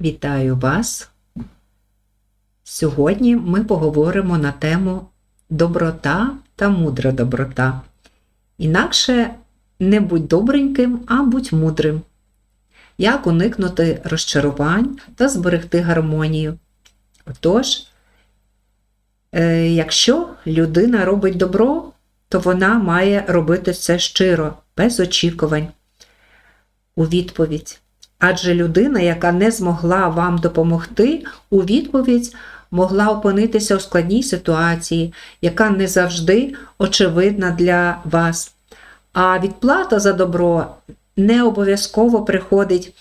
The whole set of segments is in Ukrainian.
Вітаю вас! Сьогодні ми поговоримо на тему доброта та мудра доброта. Інакше не будь добреньким, а будь мудрим. Як уникнути розчарувань та зберегти гармонію. Отож, е, якщо людина робить добро, то вона має робити це щиро, без очікувань. У відповідь. Адже людина, яка не змогла вам допомогти, у відповідь могла опинитися у складній ситуації, яка не завжди очевидна для вас. А відплата за добро не обов'язково приходить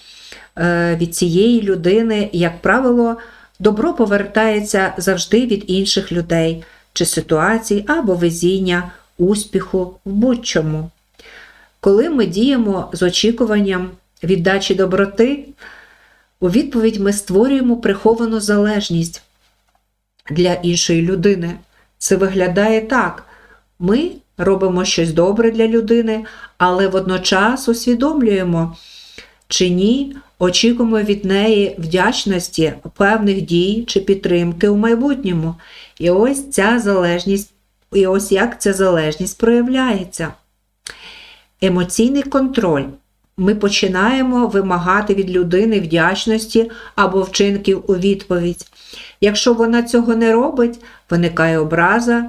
е, від цієї людини, як правило, добро повертається завжди від інших людей чи ситуацій або везіння, успіху в будь-чому. Коли ми діємо з очікуванням віддачі доброти, у відповідь ми створюємо приховану залежність для іншої людини. Це виглядає так: ми робимо щось добре для людини, але водночас усвідомлюємо чи ні, очікуємо від неї вдячності, певних дій чи підтримки у майбутньому. І ось ця залежність, і ось як ця залежність проявляється. Емоційний контроль. Ми починаємо вимагати від людини вдячності або вчинків у відповідь. Якщо вона цього не робить, виникає образа,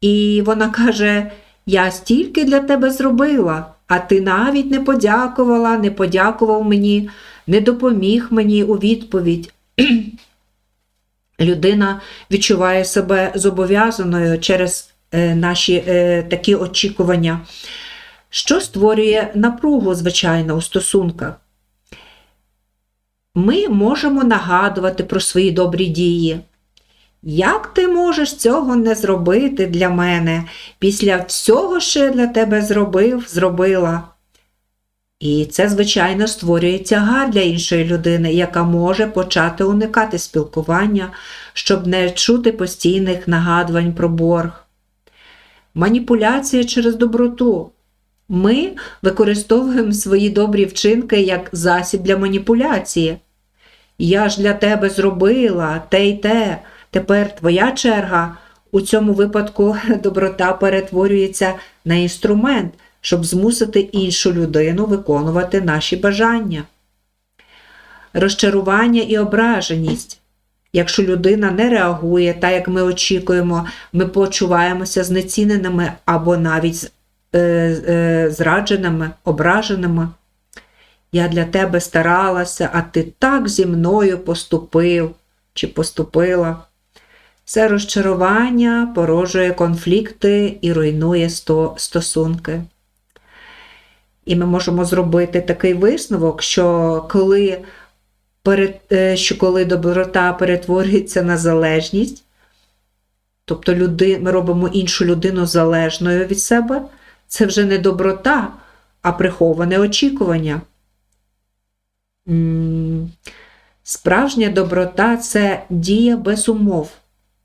і вона каже: Я стільки для тебе зробила, а ти навіть не подякувала, не подякував мені, не допоміг мені у відповідь. Людина відчуває себе зобов'язаною через е, наші е, такі очікування що створює напругу, звичайно, у стосунках. Ми можемо нагадувати про свої добрі дії. Як ти можеш цього не зробити для мене після всього, що я для тебе зробив, зробила? І це, звичайно, створює тягар для іншої людини, яка може почати уникати спілкування, щоб не чути постійних нагадувань про борг. Маніпуляція через доброту. Ми використовуємо свої добрі вчинки як засіб для маніпуляції. Я ж для тебе зробила те й те, тепер твоя черга. У цьому випадку доброта перетворюється на інструмент, щоб змусити іншу людину виконувати наші бажання. Розчарування і ображеність. Якщо людина не реагує так, як ми очікуємо, ми почуваємося знеціненими або навіть зрадженими, ображеними. Я для тебе старалася, а ти так зі мною поступив чи поступила. Це розчарування породжує конфлікти і руйнує стосунки. І ми можемо зробити такий висновок, що коли е, що коли доброта перетворюється на залежність, тобто люди, ми робимо іншу людину залежною від себе, це вже не доброта, а приховане очікування. Справжня доброта це дія без умов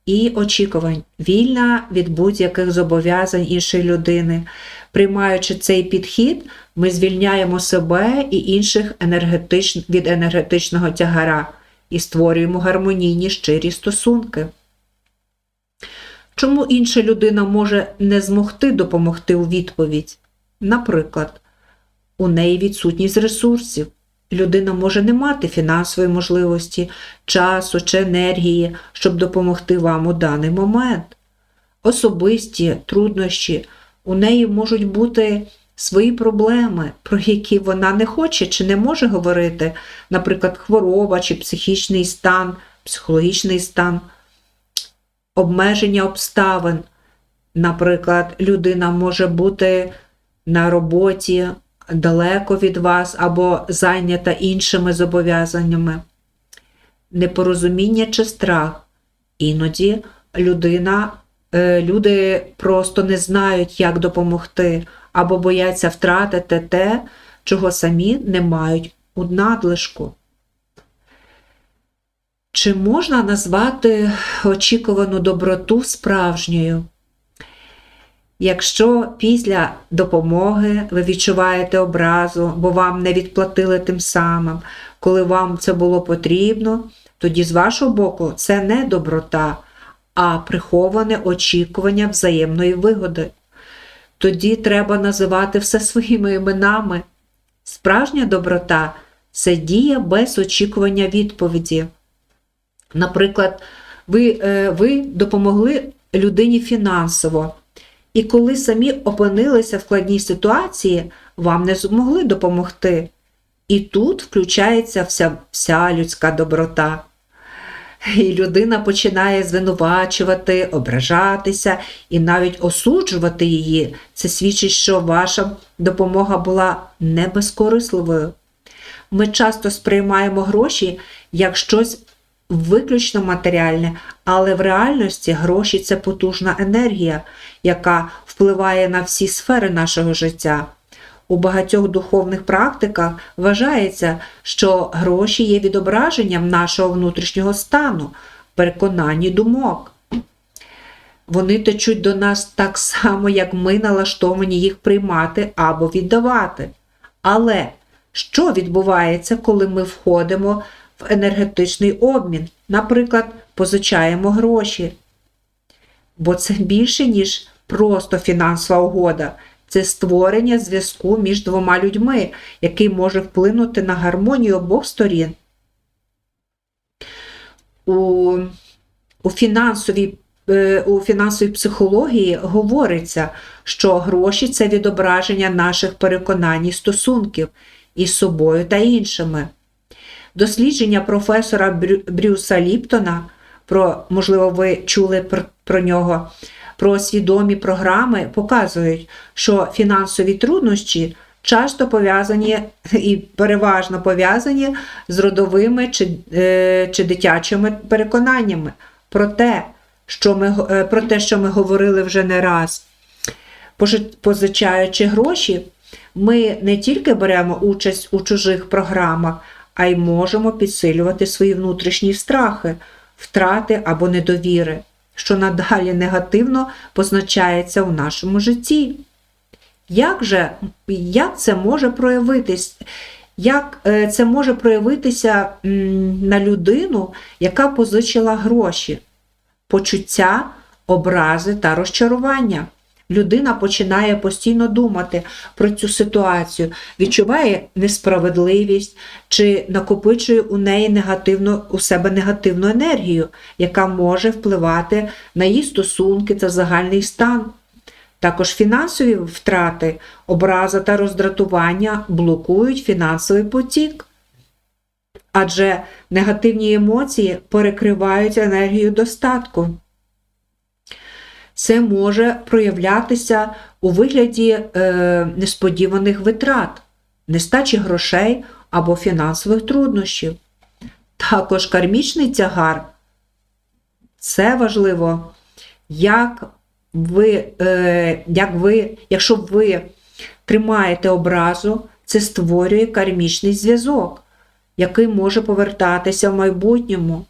і очікувань, вільна від будь-яких зобов'язань іншої людини. Приймаючи цей підхід, ми звільняємо себе і інших енергетич... від енергетичного тягара і створюємо гармонійні щирі стосунки. Чому інша людина може не змогти допомогти у відповідь? Наприклад, у неї відсутність ресурсів. Людина може не мати фінансової можливості, часу чи енергії, щоб допомогти вам у даний момент. Особисті труднощі, у неї можуть бути свої проблеми, про які вона не хоче чи не може говорити, наприклад, хвороба чи психічний стан, психологічний стан обмеження обставин. Наприклад, людина може бути на роботі далеко від вас або зайнята іншими зобов'язаннями, непорозуміння чи страх. Іноді людина, е, люди просто не знають, як допомогти, або бояться втратити те, чого самі не мають у надлишку. Чи можна назвати очікувану доброту справжньою? Якщо після допомоги ви відчуваєте образу, бо вам не відплатили тим самим, коли вам це було потрібно, тоді з вашого боку це не доброта, а приховане очікування взаємної вигоди. Тоді треба називати все своїми іменами. Справжня доброта це дія без очікування відповіді. Наприклад, ви, е, ви допомогли людині фінансово, і коли самі опинилися в складній ситуації, вам не змогли допомогти. І тут включається вся, вся людська доброта. І людина починає звинувачувати, ображатися і навіть осуджувати її. Це свідчить, що ваша допомога була не безкорисливою. Ми часто сприймаємо гроші як щось виключно матеріальне, але в реальності гроші це потужна енергія, яка впливає на всі сфери нашого життя. У багатьох духовних практиках вважається, що гроші є відображенням нашого внутрішнього стану, переконанні думок. Вони течуть до нас так само, як ми налаштовані їх приймати або віддавати. Але що відбувається, коли ми входимо в енергетичний обмін, наприклад, позичаємо гроші? Бо це більше, ніж просто фінансова угода це створення зв'язку між двома людьми, який може вплинути на гармонію обох сторін. У у, фінансовій е, у фінансовій психології говориться, що гроші це відображення наших переконань і стосунків із собою та іншими. Дослідження професора Брюса Ліптона, про, можливо, ви чули про, нього, про свідомі програми показують, що фінансові труднощі часто пов'язані і переважно пов'язані з родовими чи, е, чи дитячими переконаннями про те, що ми, е, про те, що ми говорили вже не раз. Позичаючи гроші, ми не тільки беремо участь у чужих програмах, а й можемо підсилювати свої внутрішні страхи, втрати або недовіри що надалі негативно позначається у нашому житті. Як же, як це може проявитись? Як е, це може проявитися на людину, яка позичила гроші, почуття, образи та розчарування? Людина починає постійно думати про цю ситуацію, відчуває несправедливість чи накопичує у неї негативну, у себе негативну енергію, яка може впливати на її стосунки та загальний стан. Також фінансові втрати, образа та роздратування блокують фінансовий потік. Адже негативні емоції перекривають енергію достатку. Це може проявлятися у вигляді е, несподіваних витрат, нестачі грошей або фінансових труднощів. Також кармічний тягар це важливо, як ви, е, як ви, якщо ви тримаєте образу, це створює кармічний зв'язок, який може повертатися в майбутньому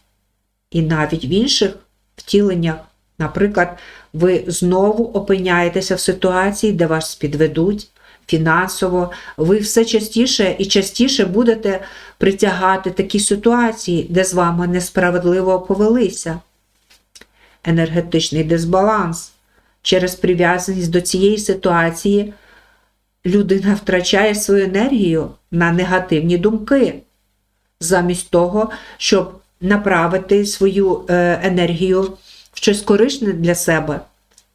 і навіть в інших втіленнях. Наприклад, ви знову опиняєтеся в ситуації, де вас підведуть фінансово, ви все частіше і частіше будете притягати такі ситуації, де з вами несправедливо повелися. Енергетичний дисбаланс. Через прив'язаність до цієї ситуації людина втрачає свою енергію на негативні думки, замість того, щоб направити свою е, енергію щось корисне для себе.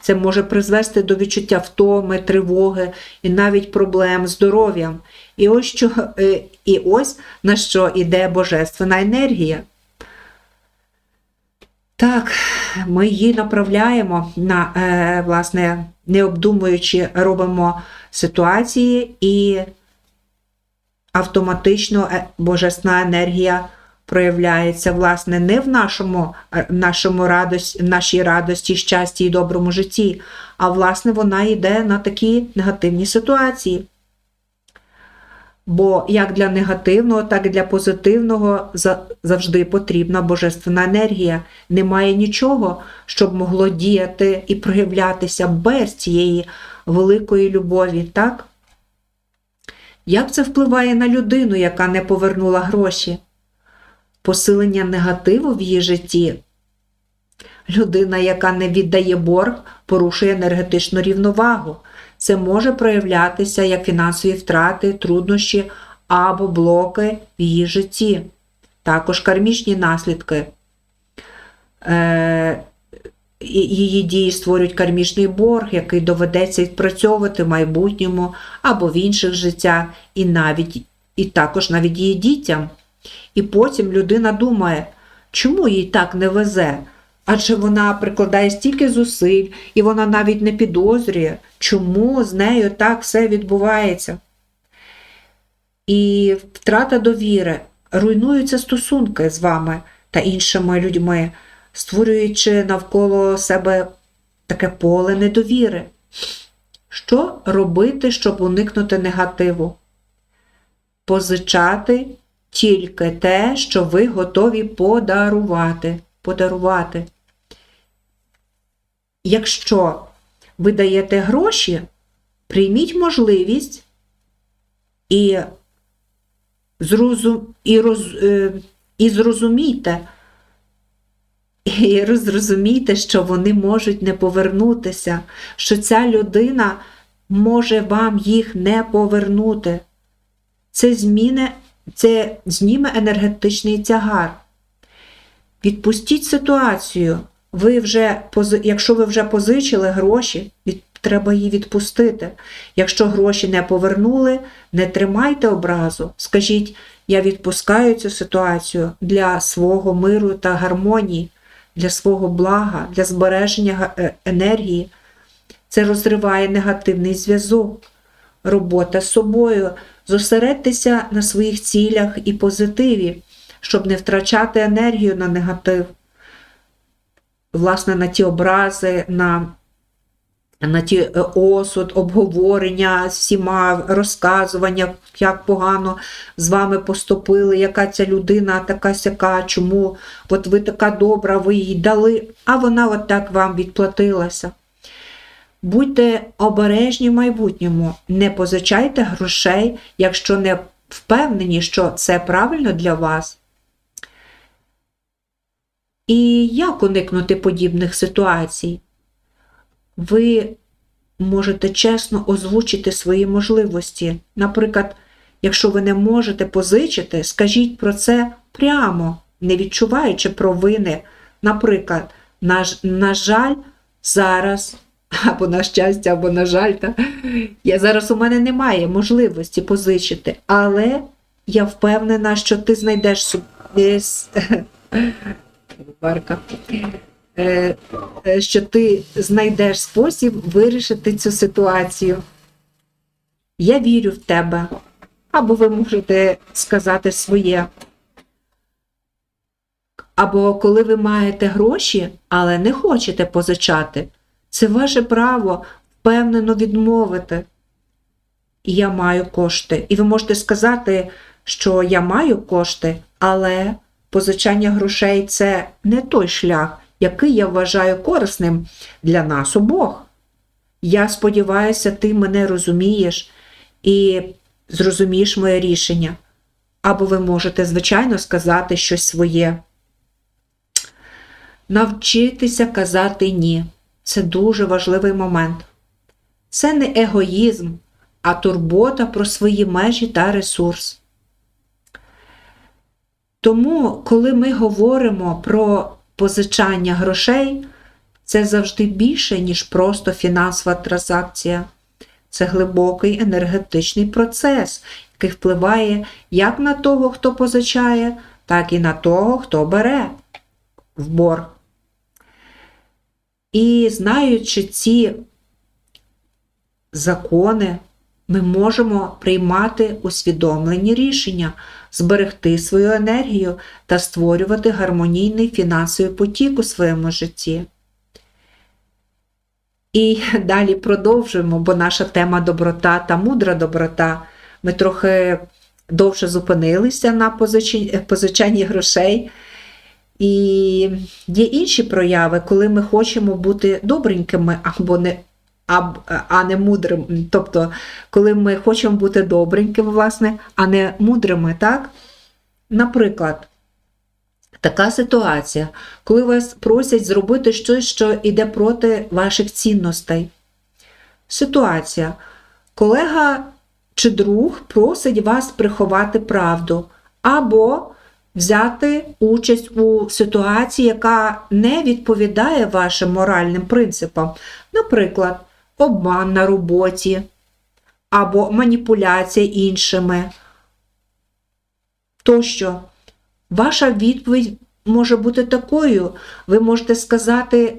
Це може призвести до відчуття втоми, тривоги і навіть проблем з здоров'ям. І ось що, е, і ось на що йде божественна енергія. Так, ми її направляємо на, е, власне, не обдумуючи, робимо ситуації, і автоматично е, божесна енергія проявляється, власне, не в нашому нашому радості, нашій радості, щасті і доброму житті, а власне, вона йде на такі негативні ситуації. Бо як для негативного, так і для позитивного завжди потрібна божественна енергія. Немає нічого, щоб могло діяти і проявлятися без цієї великої любові, так? Як це впливає на людину, яка не повернула гроші? Посилення негативу в її житті. Людина, яка не віддає борг, порушує енергетичну рівновагу. Це може проявлятися як фінансові втрати, труднощі або блоки в її житті. Також кармічні наслідки. Е, її дії створюють кармічний борг, який доведеться відпрацьовувати в майбутньому або в інших життях, і навіть і також навіть її дітям. І потім людина думає, чому їй так не везе? Адже вона прикладає стільки зусиль, і вона навіть не підозрює, чому з нею так все відбувається. І втрата довіри, руйнуються стосунки з вами та іншими людьми, створюючи навколо себе таке поле недовіри. Що робити, щоб уникнути негативу? Позичати тільки те, що ви готові подарувати. подарувати. Якщо ви даєте гроші, прийміть можливість і, зрозум... і, роз... е, і зрозумійте, і зрозумійте, що вони можуть не повернутися, що ця людина може вам їх не повернути. Це, зміни, це зніме енергетичний тягар. Відпустіть ситуацію. Ви вже, якщо ви вже позичили гроші, треба її відпустити. Якщо гроші не повернули, не тримайте образу. Скажіть, я відпускаю цю ситуацію для свого миру та гармонії, для свого блага, для збереження е, енергії. Це розриває негативний зв'язок. Робота з собою. Зосередьтеся на своїх цілях і позитиві, щоб не втрачати енергію на негатив власне, на ті образи, на, на ті е, осуд, обговорення з всіма, розказування, як погано з вами поступили, яка ця людина така сяка, чому от ви така добра, ви їй дали, а вона от так вам відплатилася. Будьте обережні в майбутньому, не позичайте грошей, якщо не впевнені, що це правильно для вас. І як уникнути подібних ситуацій? Ви можете чесно озвучити свої можливості. Наприклад, якщо ви не можете позичити, скажіть про це прямо, не відчуваючи провини. Наприклад, на, на жаль, зараз, або на щастя, або на жаль, та, я зараз у мене немає можливості позичити, але я впевнена, що ти знайдеш собі. Варка, е, е, що ти знайдеш спосіб вирішити цю ситуацію. Я вірю в тебе. Або ви можете сказати своє. Або коли ви маєте гроші, але не хочете позичати, це ваше право впевнено відмовити. Я маю кошти. І ви можете сказати, що я маю кошти, але позичання грошей це не той шлях, який я вважаю корисним для нас обох. Я сподіваюся, ти мене розумієш і зрозумієш моє рішення. Або ви можете, звичайно, сказати щось своє. Навчитися казати ні. Це дуже важливий момент. Це не егоїзм, а турбота про свої межі та ресурс. Тому, коли ми говоримо про позичання грошей, це завжди більше, ніж просто фінансова транзакція. Це глибокий енергетичний процес, який впливає як на того, хто позичає, так і на того, хто бере в борг. І знаючи ці закони, ми можемо приймати усвідомлені рішення, зберегти свою енергію та створювати гармонійний фінансовий потік у своєму житті. І далі продовжуємо, бо наша тема доброта та мудра доброта. Ми трохи довше зупинилися на позичанні грошей. І є інші прояви, коли ми хочемо бути добренькими або не, а не мудрими. Тобто, коли ми хочемо бути добренькими, власне, а не мудрими, так? Наприклад, така ситуація, коли вас просять зробити щось, що йде проти ваших цінностей. Ситуація. Колега чи друг просить вас приховати правду, або взяти участь у ситуації, яка не відповідає вашим моральним принципам, наприклад, обман на роботі, або маніпуляція іншими. Тощо, ваша відповідь може бути такою, ви можете сказати,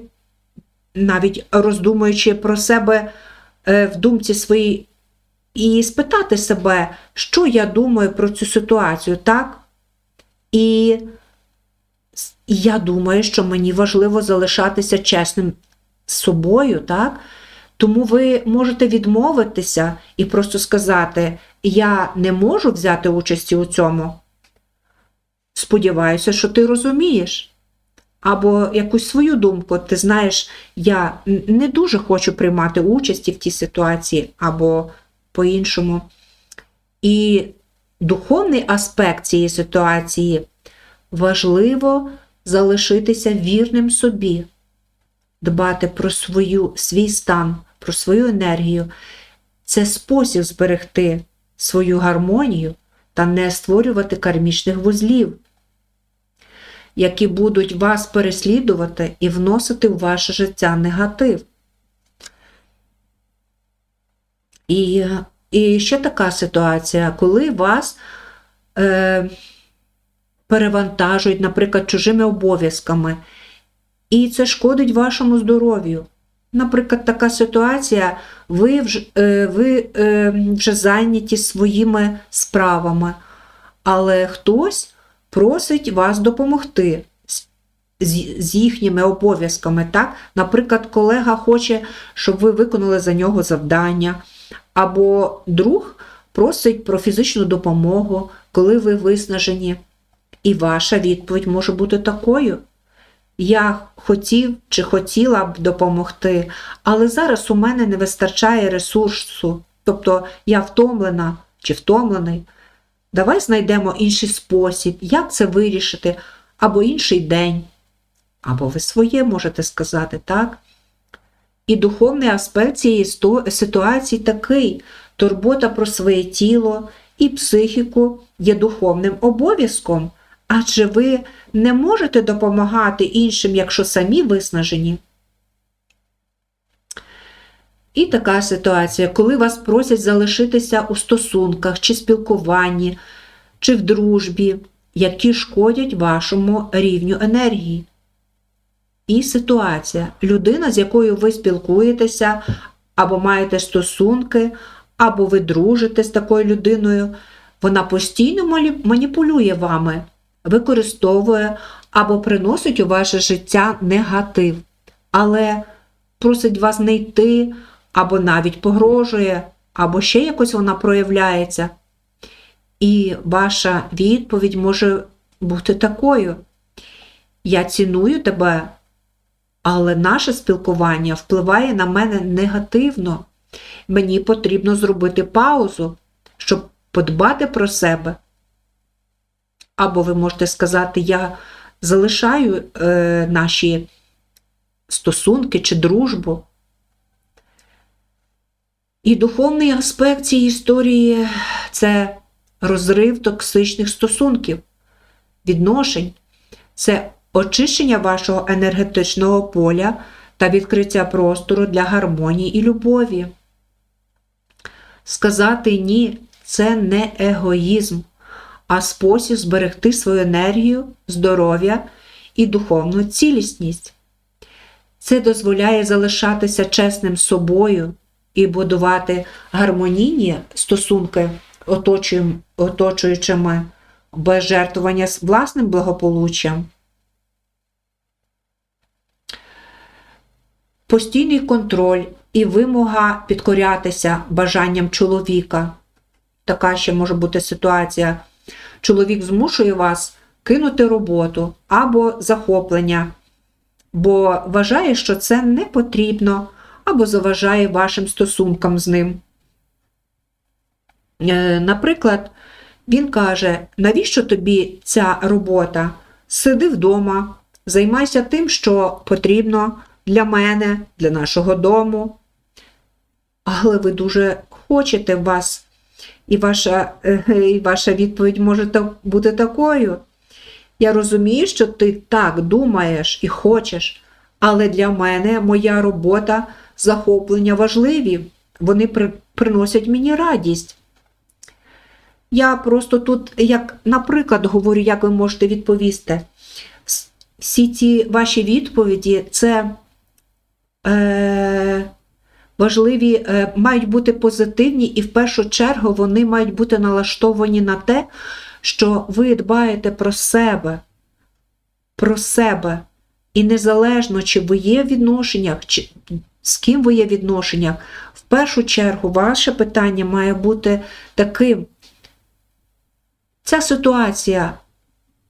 навіть роздумуючи про себе е, в думці своїй, і спитати себе, що я думаю про цю ситуацію, так? І я думаю, що мені важливо залишатися чесним з собою, так? Тому ви можете відмовитися і просто сказати: Я не можу взяти участі у цьому. Сподіваюся, що ти розумієш. Або якусь свою думку, ти знаєш, я не дуже хочу приймати участь в тій ситуації, або по-іншому. І духовний аспект цієї ситуації важливо залишитися вірним собі, дбати про свою, свій стан, про свою енергію. Це спосіб зберегти свою гармонію та не створювати кармічних вузлів, які будуть вас переслідувати і вносити в ваше життя негатив. І і ще така ситуація, коли вас е, перевантажують, наприклад, чужими обов'язками, і це шкодить вашому здоров'ю. Наприклад, така ситуація, ви вже, е, ви е, вже зайняті своїми справами, але хтось просить вас допомогти з, їхніми обов'язками. так? Наприклад, колега хоче, щоб ви виконали за нього завдання, або друг просить про фізичну допомогу, коли ви виснажені. І ваша відповідь може бути такою. Я хотів чи хотіла б допомогти, але зараз у мене не вистачає ресурсу, тобто я втомлена чи втомлений. Давай знайдемо інший спосіб, як це вирішити, або інший день. Або ви своє можете сказати, так? І духовний аспект цієї ситуації такий: турбота про своє тіло і психіку є духовним обов'язком, адже ви не можете допомагати іншим, якщо самі виснажені. І така ситуація, коли вас просять залишитися у стосунках чи спілкуванні, чи в дружбі, які шкодять вашому рівню енергії. І ситуація. Людина, з якою ви спілкуєтеся, або маєте стосунки, або ви дружите з такою людиною, вона постійно маніпулює вами, використовує або приносить у ваше життя негатив, але просить вас не йти, або навіть погрожує, або ще якось вона проявляється. І ваша відповідь може бути такою. Я ціную тебе, але наше спілкування впливає на мене негативно. Мені потрібно зробити паузу, щоб подбати про себе. Або ви можете сказати, я залишаю е, наші стосунки чи дружбу. І духовний аспект цієї історії це розрив токсичних стосунків, відношень, це очищення вашого енергетичного поля та відкриття простору для гармонії і любові. Сказати ні це не егоїзм, а спосіб зберегти свою енергію, здоров'я і духовну цілісність. Це дозволяє залишатися чесним собою і будувати гармонійні стосунки оточуючими без жертвування власним благополуччям. Постійний контроль і вимога підкорятися бажанням чоловіка така ще може бути ситуація. Чоловік змушує вас кинути роботу або захоплення, бо вважає, що це не потрібно, або заважає вашим стосункам з ним. Е, Наприклад, він каже: навіщо тобі ця робота? Сиди вдома, займайся тим, що потрібно для мене, для нашого дому. Але ви дуже хочете вас, і ваша, е, і ваша відповідь може бути такою. Я розумію, що ти так думаєш і хочеш, але для мене моя робота, захоплення важливі. Вони при, приносять мені радість. Я просто тут, як наприклад, говорю, як ви можете відповісти. Всі ці ваші відповіді це е, важливі, е, мають бути позитивні, і в першу чергу вони мають бути налаштовані на те, що ви дбаєте про себе, про себе. І незалежно, чи ви є в відношеннях, чи з ким ви є в відношеннях, в першу чергу ваше питання має бути таким. Ця ситуація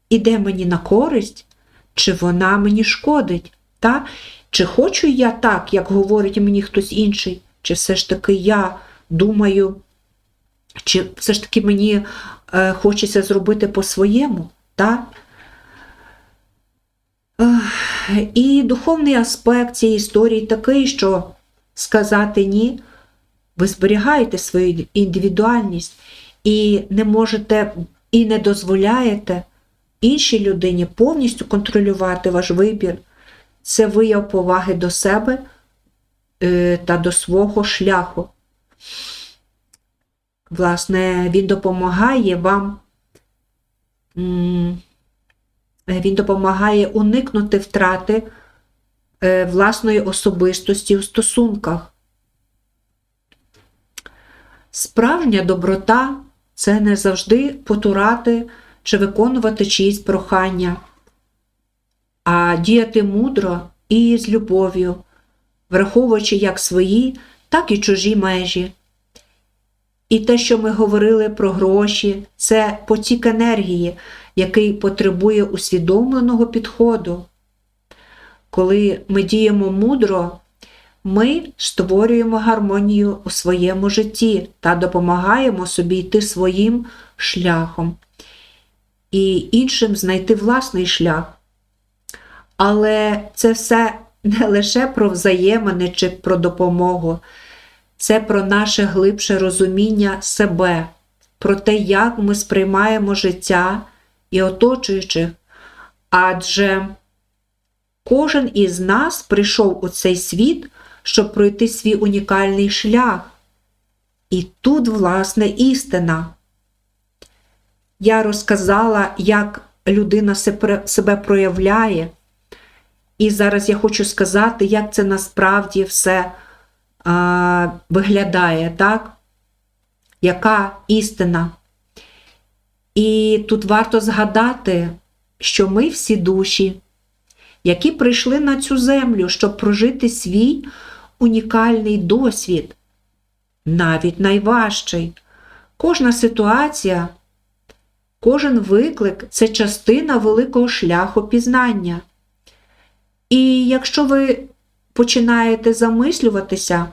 іде мені на користь, чи вона мені шкодить? Та? Чи хочу я так, як говорить мені хтось інший, чи все ж таки я думаю, чи все ж таки мені е, хочеться зробити по-своєму? Та? І духовний аспект цієї історії такий, що сказати ні, ви зберігаєте свою індивідуальність і не можете і не дозволяєте іншій людині повністю контролювати ваш вибір. Це вияв поваги до себе е, та до свого шляху. Власне, він допомагає вам. Він допомагає уникнути втрати е, власної особистості у стосунках. Справжня доброта це не завжди потурати чи виконувати чиїсь прохання, а діяти мудро і з любов'ю, враховуючи як свої, так і чужі межі. І те, що ми говорили про гроші, це потік енергії, який потребує усвідомленого підходу. Коли ми діємо мудро, ми створюємо гармонію у своєму житті та допомагаємо собі йти своїм шляхом і іншим знайти власний шлях. Але це все не лише про взаємини чи про допомогу, це про наше глибше розуміння себе, про те, як ми сприймаємо життя і оточуючих. Адже кожен із нас прийшов у цей світ, щоб пройти свій унікальний шлях. І тут, власне, істина. Я розказала, як людина себе- проявляє. І зараз я хочу сказати, як це насправді все а, виглядає, так? Яка істина? І тут варто згадати, що ми всі душі, які прийшли на цю землю, щоб прожити свій унікальний досвід, навіть найважчий. Кожна ситуація, кожен виклик це частина великого шляху пізнання. І якщо ви починаєте замислюватися,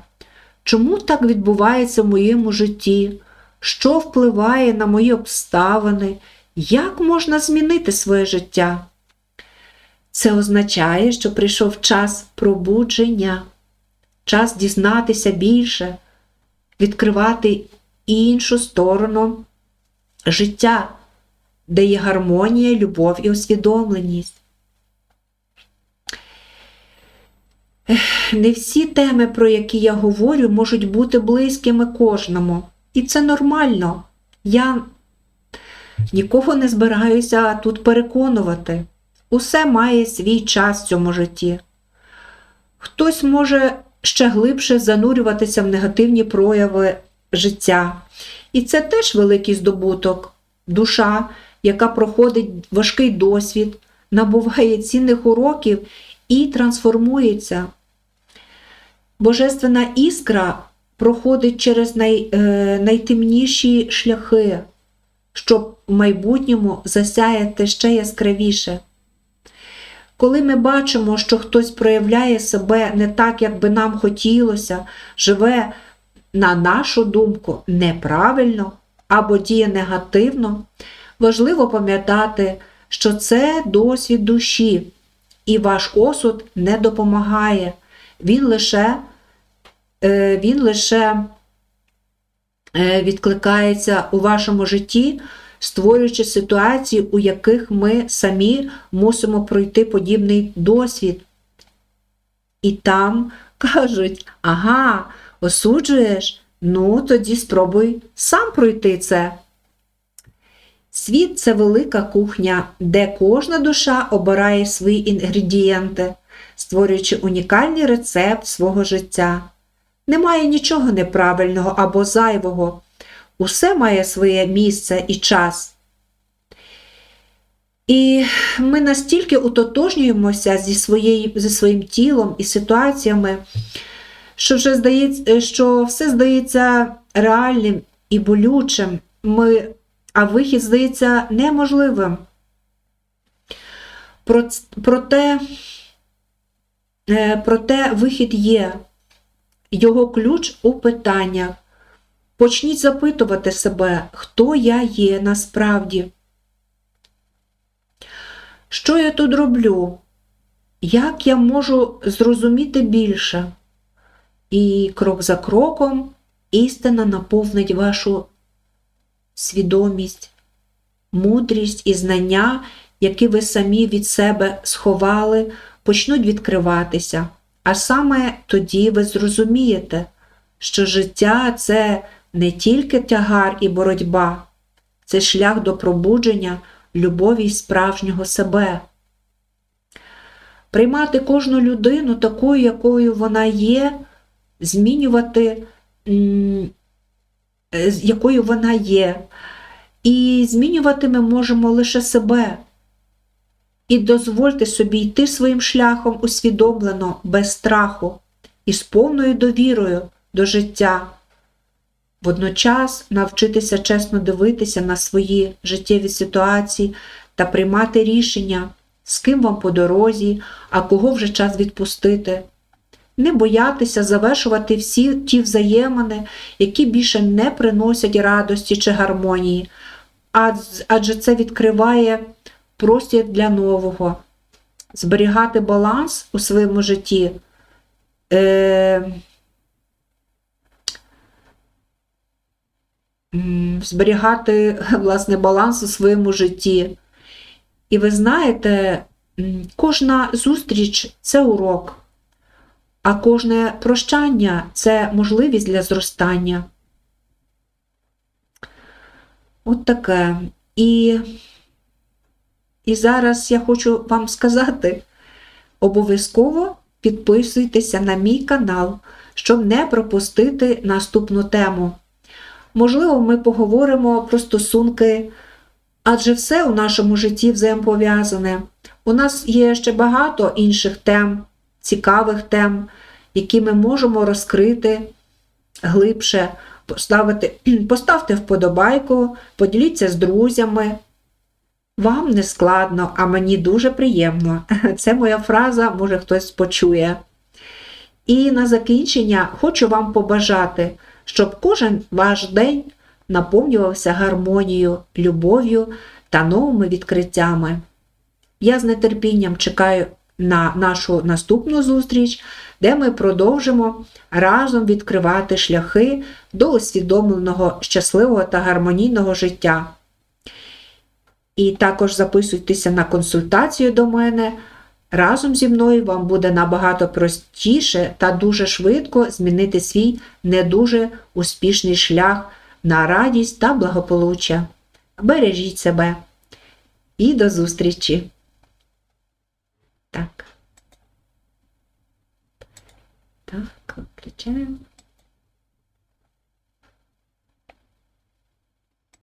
чому так відбувається в моєму житті, що впливає на мої обставини, як можна змінити своє життя? Це означає, що прийшов час пробудження, час дізнатися більше, відкривати іншу сторону життя, де є гармонія, любов і усвідомленість. Не всі теми, про які я говорю, можуть бути близькими кожному. І це нормально. Я нікого не збираюся тут переконувати. Усе має свій час в цьому житті. Хтось може ще глибше занурюватися в негативні прояви життя. І це теж великий здобуток. Душа, яка проходить важкий досвід, набуває цінних уроків і трансформується. Божественна іскра проходить через най, е, найтемніші шляхи, щоб в майбутньому засяяти ще яскравіше. Коли ми бачимо, що хтось проявляє себе не так, як би нам хотілося, живе, на нашу думку, неправильно або діє негативно, важливо пам'ятати, що це досвід душі, і ваш осуд не допомагає. Він лише, е, він лише е, відкликається у вашому житті, створюючи ситуації, у яких ми самі мусимо пройти подібний досвід. І там кажуть: ага, осуджуєш, ну тоді спробуй сам пройти це. Світ це велика кухня, де кожна душа обирає свої інгредієнти, створюючи унікальний рецепт свого життя. Немає нічого неправильного або зайвого. Усе має своє місце і час. І ми настільки утотожнюємося зі, своєю, зі своїм тілом і ситуаціями, що вже здається, що все здається реальним і болючим, ми, а вихід здається неможливим. Проте, проте вихід є, його ключ у питаннях. Почніть запитувати себе, хто я є насправді. Що я тут роблю? Як я можу зрозуміти більше? І крок за кроком істина наповнить вашу свідомість, мудрість і знання, які ви самі від себе сховали, почнуть відкриватися. А саме тоді ви зрозумієте, що життя це не тільки тягар і боротьба, це шлях до пробудження, любові й справжнього себе. Приймати кожну людину такою, якою вона є, змінювати, якою вона є. І змінювати ми можемо лише себе. І дозвольте собі йти своїм шляхом усвідомлено, без страху і з повною довірою до життя. Водночас навчитися чесно дивитися на свої життєві ситуації та приймати рішення, з ким вам по дорозі, а кого вже час відпустити. Не боятися завершувати всі ті взаємини, які більше не приносять радості чи гармонії, адже це відкриває простір для нового, зберігати баланс у своєму житті. Е зберігати власне, баланс у своєму житті. І ви знаєте, кожна зустріч це урок, а кожне прощання це можливість для зростання. От таке. І, І зараз я хочу вам сказати: обов'язково підписуйтеся на мій канал, щоб не пропустити наступну тему. Можливо, ми поговоримо про стосунки, адже все у нашому житті взаємопов'язане. У нас є ще багато інших тем, цікавих тем, які ми можемо розкрити глибше, поставити, поставте вподобайку, поділіться з друзями. Вам не складно, а мені дуже приємно. Це моя фраза, може хтось почує. І на закінчення хочу вам побажати щоб кожен ваш день наповнювався гармонією, любов'ю та новими відкриттями. Я з нетерпінням чекаю на нашу наступну зустріч, де ми продовжимо разом відкривати шляхи до усвідомленого щасливого та гармонійного життя. І також записуйтеся на консультацію до мене. Разом зі мною вам буде набагато простіше та дуже швидко змінити свій не дуже успішний шлях на радість та благополуччя. Бережіть себе і до зустрічі! Так. Так, включаємо.